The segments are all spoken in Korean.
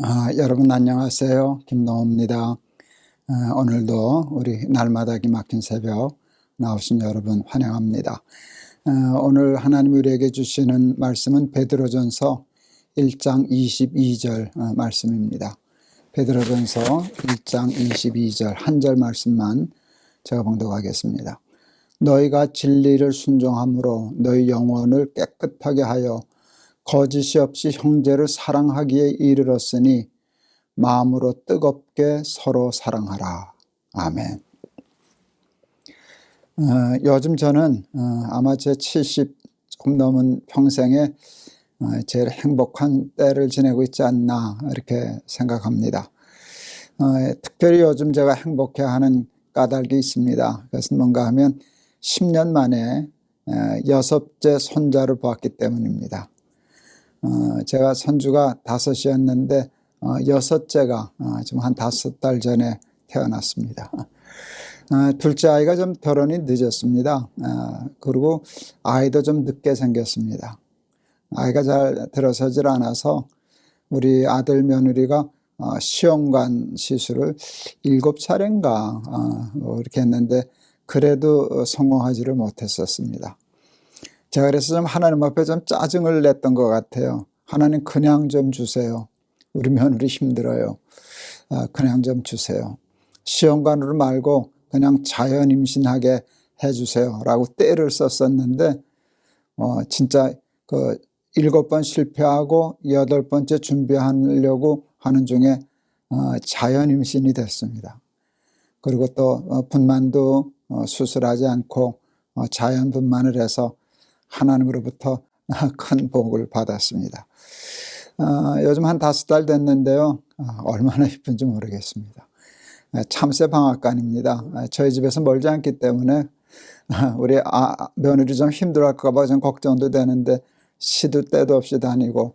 아, 여러분 안녕하세요. 김동호입니다. 아, 오늘도 우리 날마다 기막힌 새벽 나오신 여러분 환영합니다. 아, 오늘 하나님 우리에게 주시는 말씀은 베드로전서 1장 22절 아, 말씀입니다. 베드로전서 1장 22절 한 절 말씀만 제가 봉독하겠습니다. 너희가 진리를 순종함으로 너희 영혼을 깨끗하게 하여 거짓이 없이 형제를 사랑하기에 이르렀으니 마음으로 뜨겁게 서로 사랑하라. 아멘. 어, 요즘 저는 어, 아마 제 70 조금 넘은 평생에 어, 제일 행복한 때를 지내고 있지 않나 이렇게 생각합니다. 어, 특별히 요즘 제가 행복해하는 까닭이 있습니다. 그것은 뭔가 하면 10년 만에 어, 여섯째 손자를 보았기 때문입니다. 어, 제가 선주가 다섯이었는데 어, 여섯째가 어, 지금 한 다섯 달 전에 태어났습니다. 어, 둘째 아이가 좀 결혼이 늦었습니다. 어, 그리고 아이도 좀 늦게 생겼습니다. 아이가 잘 들어서질 않아서 우리 아들 며느리가 어, 시험관 시술을 일곱 차례인가 어, 뭐 이렇게 했는데 그래도 어, 성공하지를 못했었습니다. 제가 그래서 좀 하나님 앞에 좀 짜증을 냈던 것 같아요. 하나님 그냥 좀 주세요. 우리 며느리 힘들어요. 아, 그냥 좀 주세요. 시험관으로 말고 그냥 자연 임신하게 해주세요. 라고 때를 썼었는데, 어, 진짜 그 일곱 번 실패하고 여덟 번째 준비하려고 하는 중에 어, 자연 임신이 됐습니다. 그리고 또 어, 분만도 어, 수술하지 않고 어, 자연 분만을 해서 하나님으로부터 큰 복을 받았습니다. 어, 요즘 한 다섯 달 됐는데요. 어, 얼마나 이쁜지 모르겠습니다. 어, 참새 방앗간입니다. 어, 저희 집에서 멀지 않기 때문에 어, 우리 아, 며느리 좀 힘들어할까봐 좀 걱정도 되는데 시도 때도 없이 다니고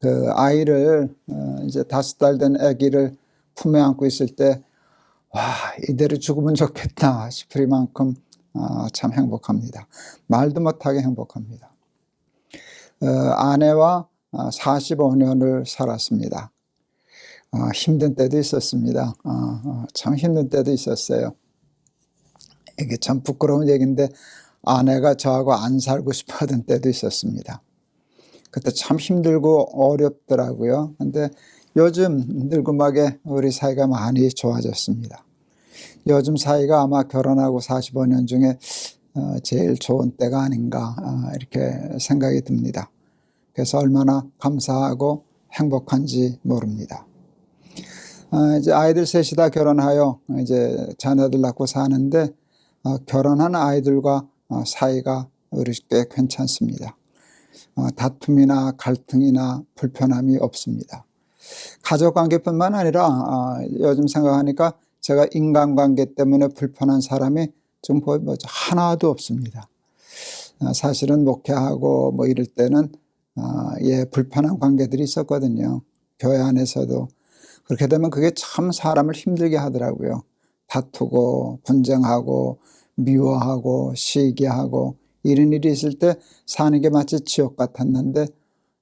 그 아이를 어, 이제 다섯 달 된 아기를 품에 안고 있을 때 와, 이대로 죽으면 좋겠다 싶을 만큼 아, 참 행복합니다. 말도 못하게 행복합니다. 어, 아내와 45년을 살았습니다. 아, 힘든 때도 있었습니다. 아, 아, 참 힘든 때도 있었어요. 이게 참 부끄러운 얘기인데 아내가 저하고 안 살고 싶어 하던 때도 있었습니다. 그때 참 힘들고 어렵더라고요. 근데 요즘 늙음하게 우리 사이가 많이 좋아졌습니다. 요즘 사이가 아마 결혼하고 45년 중에 어, 제일 좋은 때가 아닌가 어, 이렇게 생각이 듭니다. 그래서 얼마나 감사하고 행복한지 모릅니다. 어, 이제 아이들 셋이 다 결혼하여 이제 자녀들 낳고 사는데 결혼한 아이들과 사이가 우리 꽤 괜찮습니다. 다툼이나 갈등이나 불편함이 없습니다. 가족 관계뿐만 아니라 요즘 생각하니까 제가 인간관계 때문에 불편한 사람이 좀 거의 뭐 하나도 없습니다. 아, 사실은 목회하고 뭐 이럴 때는 아, 예 불편한 관계들이 있었거든요. 교회 안에서도 그렇게 되면 그게 참 사람을 힘들게 하더라고요. 다투고 분쟁하고 미워하고 시기하고 이런 일이 있을 때 사는 게 마치 지옥 같았는데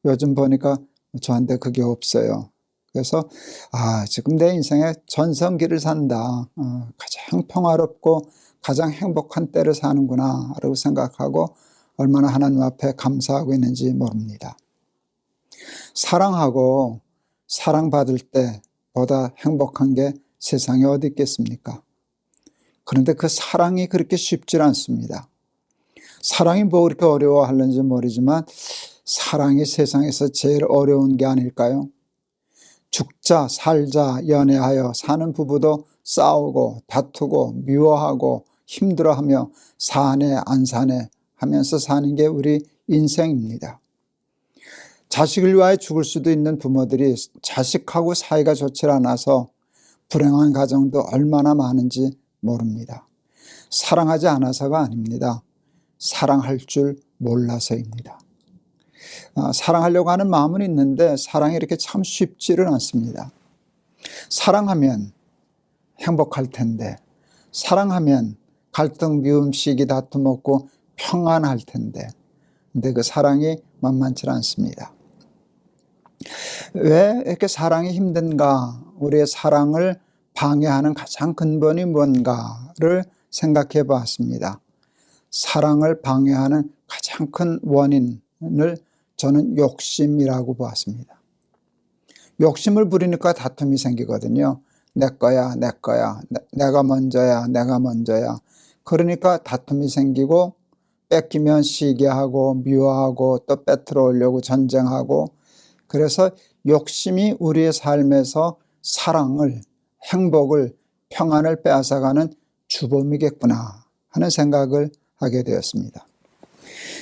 요즘 보니까 저한테 그게 없어요. 그래서 아 지금 내 인생의 전성기를 산다. 어, 가장 평화롭고 가장 행복한 때를 사는구나 라고 생각하고 얼마나 하나님 앞에 감사하고 있는지 모릅니다. 사랑하고 사랑받을 때보다 행복한 게 세상에 어디 있겠습니까? 그런데 그 사랑이 그렇게 쉽지 않습니다. 사랑이 뭐 그렇게 어려워하는지 모르지만 사랑이 세상에서 제일 어려운 게 아닐까요? 죽자 살자 연애하여 사는 부부도 싸우고 다투고 미워하고 힘들어하며 사네 안 사네 하면서 사는 게 우리 인생입니다. 자식을 위하여 죽을 수도 있는 부모들이 자식하고 사이가 좋지 않아서 불행한 가정도 얼마나 많은지 모릅니다. 사랑하지 않아서가 아닙니다. 사랑할 줄 몰라서입니다. 아, 사랑하려고 하는 마음은 있는데 사랑이 이렇게 참 쉽지는 않습니다. 사랑하면 행복할 텐데 사랑하면 갈등, 미움, 시기, 다툼 없고 평안할 텐데 근데 그 사랑이 만만치 않습니다. 왜 이렇게 사랑이 힘든가? 우리의 사랑을 방해하는 가장 근본이 뭔가를 생각해 봤습니다. 사랑을 방해하는 가장 큰 원인을 저는 욕심이라고 보았습니다. 욕심을 부리니까 다툼이 생기거든요. 내 거야, 내 거야, 내, 가 먼저야, 내가 먼저야. 그러니까 다툼이 생기고 뺏기면 시기하고 미워하고 또 뺏들어 오려고 전쟁하고 그래서 욕심이 우리의 삶에서 사랑을, 행복을, 평안을 빼앗아가는 주범이겠구나 하는 생각을 하게 되었습니다.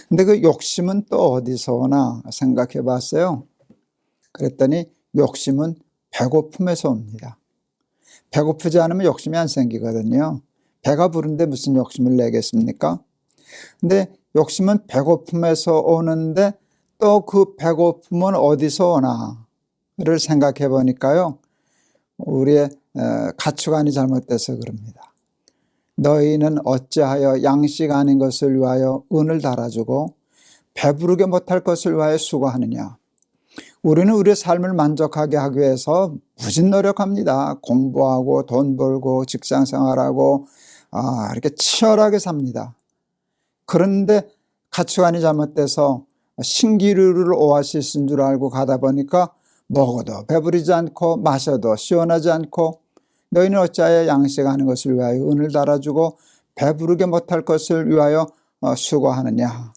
근데 그 욕심은 또 어디서 오나 생각해 봤어요. 그랬더니 욕심은 배고픔에서 옵니다. 배고프지 않으면 욕심이 안 생기거든요. 배가 부른데 무슨 욕심을 내겠습니까? 근데 욕심은 배고픔에서 오는데 또 그 배고픔은 어디서 오나를 생각해 보니까요. 우리의 어, 가치관이 잘못돼서 그럽니다. 너희는 어찌하여 양식 아닌 것을 위하여 은을 달아주고 배부르게 못할 것을 위하여 수고하느냐. 우리는 우리의 삶을 만족하게 하기 위해서 무진 노력합니다. 공부하고 돈 벌고 직장 생활하고 아, 이렇게 치열하게 삽니다. 그런데 가치관이 잘못돼서 신기루를 오아시스인 줄 알고 가다 보니까 먹어도 배부르지 않고 마셔도 시원하지 않고 너희는 어찌하여 양식하는 것을 위하여 은을 달아주고 배부르게 못할 것을 위하여 어, 수고하느냐.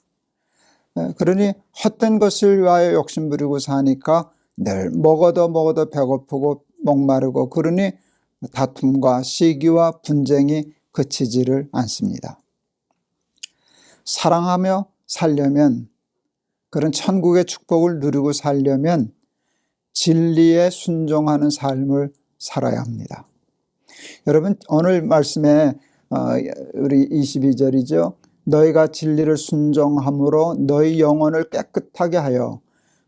그러니 헛된 것을 위하여 욕심 부리고 사니까 늘 먹어도 먹어도 배고프고 목마르고 그러니 다툼과 시기와 분쟁이 그치지를 않습니다. 사랑하며 살려면 그런 천국의 축복을 누리고 살려면 진리에 순종하는 삶을 살아야 합니다. 여러분 오늘 말씀에 어, 우리 22절이죠. 너희가 진리를 순종함으로 너희 영혼을 깨끗하게 하여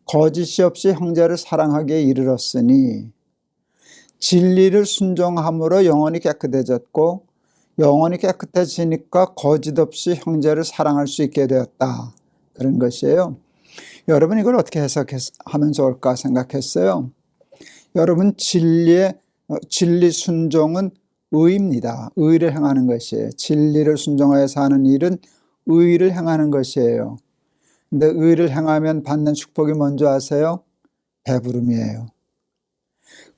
거짓이 없이 형제를 사랑하게 이르렀으니 진리를 순종함으로 영혼이 깨끗해졌고 영혼이 깨끗해지니까 거짓 없이 형제를 사랑할 수 있게 되었다. 그런 것이에요. 여러분 이걸 어떻게 해석하면 좋을까 생각했어요. 여러분 진리의 어, 진리 순종은 의입니다. 의를 행하는 것이에요. 진리를 순종하여 사는 일은 의를 행하는 것이에요. 근데 의를 행하면 받는 축복이 뭔지 아세요? 배부름이에요.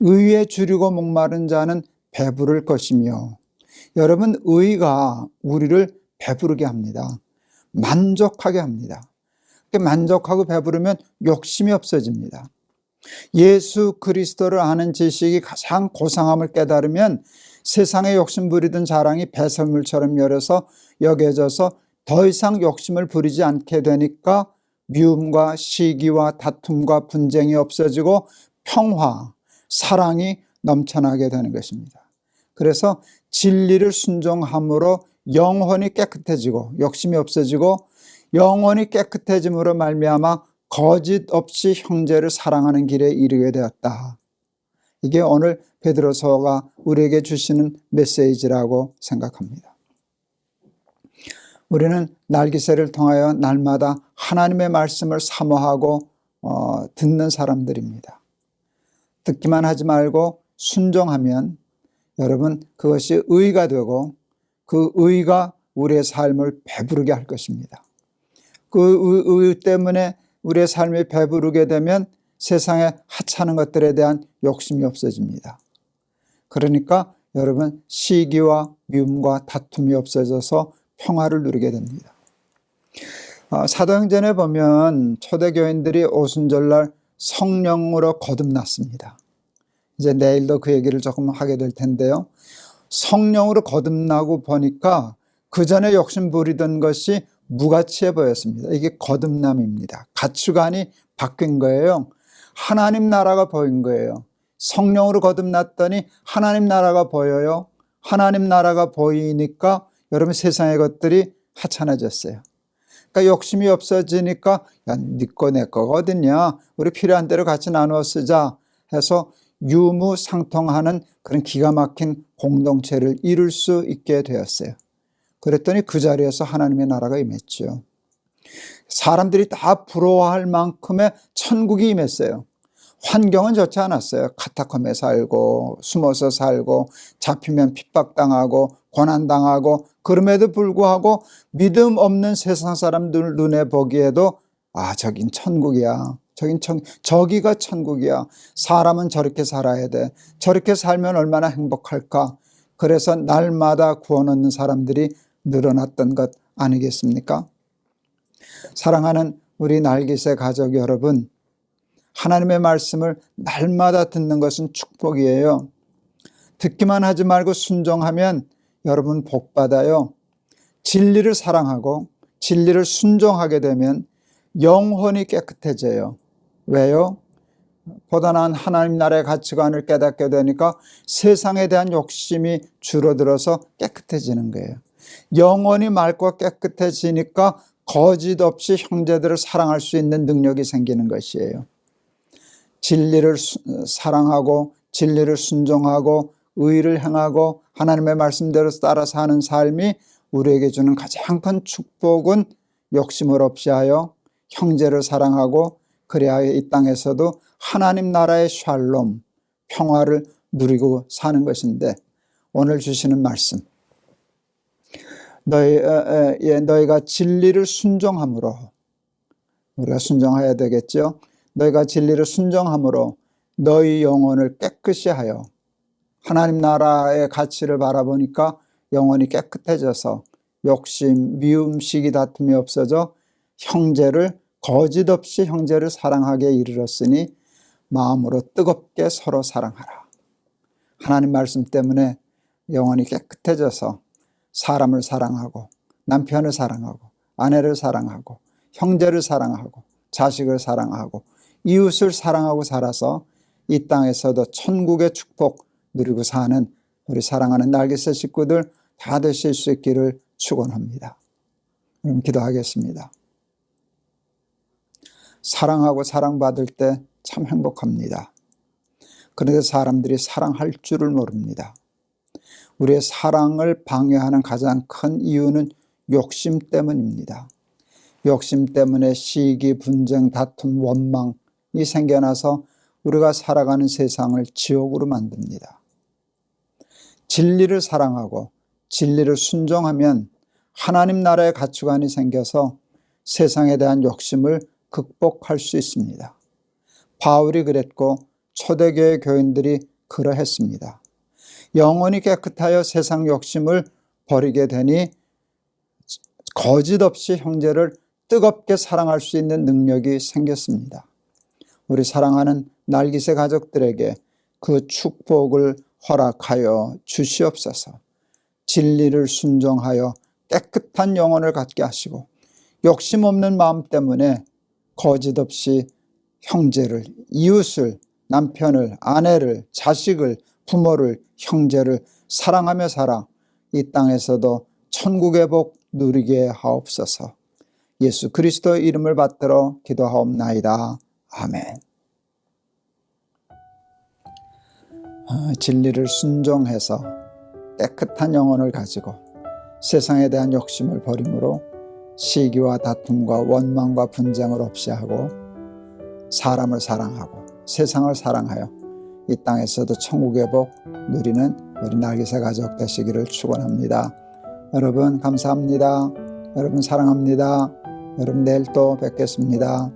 의에 줄이고 목마른 자는 배부를 것이며 여러분 의가 우리를 배부르게 합니다. 만족하게 합니다. 만족하고 배부르면 욕심이 없어집니다. 예수 그리스도를 아는 지식이 가장 고상함을 깨달으면 세상의 욕심 부리던 자랑이 배설물처럼 열어서 여겨져서 더 이상 욕심을 부리지 않게 되니까 미움과 시기와 다툼과 분쟁이 없어지고 평화, 사랑이 넘쳐나게 되는 것입니다. 그래서 진리를 순종함으로 영혼이 깨끗해지고 욕심이 없어지고 영혼이 깨끗해짐으로 말미암아 거짓 없이 형제를 사랑하는 길에 이르게 되었다. 이게 오늘 베드로서가 우리에게 주시는 메시지라고 생각합니다. 우리는 날기새를 통하여 날마다 하나님의 말씀을 사모하고 어, 듣는 사람들입니다. 듣기만 하지 말고 순종하면 여러분 그것이 의가 되고 그 의가 우리의 삶을 배부르게 할 것입니다. 그 의 때문에 우리의 삶이 배부르게 되면 세상에 하찮은 것들에 대한 욕심이 없어집니다. 그러니까 여러분 시기와 미움과 다툼이 없어져서 평화를 누리게 됩니다. 어, 사도행전에 보면 초대교인들이 오순절날 성령으로 거듭났습니다. 이제 내일도 그 얘기를 조금 하게 될 텐데요. 성령으로 거듭나고 보니까 그 전에 욕심 부리던 것이 무가치해 보였습니다. 이게 거듭남입니다. 가치관이 바뀐 거예요. 하나님 나라가 보인 거예요. 성령으로 거듭났더니 하나님 나라가 보여요. 하나님 나라가 보이니까 여러분 세상의 것들이 하찮아졌어요. 그러니까 욕심이 없어지니까 야, 네 내꺼가 어딨냐. 우리 필요한 대로 같이 나누어 쓰자 해서 유무상통하는 그런 기가 막힌 공동체를 이룰 수 있게 되었어요. 그랬더니 그 자리에서 하나님의 나라가 임했죠. 사람들이 다 부러워할 만큼의 천국이 임했어요. 환경은 좋지 않았어요. 카타콤에 살고 숨어서 살고 잡히면 핍박당하고 고난당하고 그럼에도 불구하고 믿음 없는 세상 사람들 눈에 보기에도 아 저긴 천국이야. 저긴 천 저기가 천국이야. 사람은 저렇게 살아야 돼. 저렇게 살면 얼마나 행복할까. 그래서 날마다 구원 얻는 사람들이 늘어났던 것 아니겠습니까? 사랑하는 우리 날기새 가족 여러분, 하나님의 말씀을 날마다 듣는 것은 축복이에요. 듣기만 하지 말고 순종하면 여러분 복 받아요. 진리를 사랑하고 진리를 순종하게 되면 영혼이 깨끗해져요. 왜요? 보다 나은 하나님 나라의 가치관을 깨닫게 되니까 세상에 대한 욕심이 줄어들어서 깨끗해지는 거예요. 영혼이 맑고 깨끗해지니까 거짓 없이 형제들을 사랑할 수 있는 능력이 생기는 것이에요. 진리를 수, 사랑하고 진리를 순종하고 의를 행하고 하나님의 말씀대로 따라 사는 삶이 우리에게 주는 가장 큰 축복은 욕심을 없이 하여 형제를 사랑하고 그래야 이 땅에서도 하나님 나라의 샬롬, 평화를 누리고 사는 것인데 오늘 주시는 말씀 너희, 예, 너희가 진리를 순종함으로 우리가 순종해야 되겠죠. 너희가 진리를 순종함으로 너희 영혼을 깨끗이 하여 하나님 나라의 가치를 바라보니까 영혼이 깨끗해져서 욕심, 미움, 시기 다툼이 없어져 형제를 거짓 없이 형제를 사랑하게 이르렀으니 마음으로 뜨겁게 서로 사랑하라. 하나님 말씀 때문에 영혼이 깨끗해져서 사람을 사랑하고 남편을 사랑하고 아내를 사랑하고 형제를 사랑하고 자식을 사랑하고 이웃을 사랑하고 살아서 이 땅에서도 천국의 축복 누리고 사는 우리 사랑하는 날개새 식구들 다 되실 수 있기를 축원합니다. 그럼 기도하겠습니다. 사랑하고 사랑받을 때 참 행복합니다. 그런데 사람들이 사랑할 줄을 모릅니다. 우리의 사랑을 방해하는 가장 큰 이유는 욕심 때문입니다. 욕심 때문에 시기, 분쟁, 다툼, 원망이 생겨나서 우리가 살아가는 세상을 지옥으로 만듭니다. 진리를 사랑하고 진리를 순종하면 하나님 나라의 가치관이 생겨서 세상에 대한 욕심을 극복할 수 있습니다. 바울이 그랬고 초대교회 교인들이 그러했습니다. 영혼이 깨끗하여 세상 욕심을 버리게 되니 거짓 없이 형제를 뜨겁게 사랑할 수 있는 능력이 생겼습니다. 우리 사랑하는 날기새 가족들에게 그 축복을 허락하여 주시옵소서. 진리를 순종하여 깨끗한 영혼을 갖게 하시고 욕심 없는 마음 때문에 거짓 없이 형제를, 이웃을, 남편을, 아내를, 자식을, 부모를, 형제를 사랑하며 살아 이 땅에서도 천국의 복 누리게 하옵소서. 예수 그리스도의 이름을 받들어 기도하옵나이다. 아멘. 아, 진리를 순종해서 깨끗한 영혼을 가지고 세상에 대한 욕심을 버림으로 시기와 다툼과 원망과 분쟁을 없이 하고 사람을 사랑하고 세상을 사랑하여 이 땅에서도 천국의 복 누리는 우리 날개새 가족 되시기를 축원합니다. 여러분 감사합니다. 여러분 사랑합니다. 여러분 내일 또 뵙겠습니다.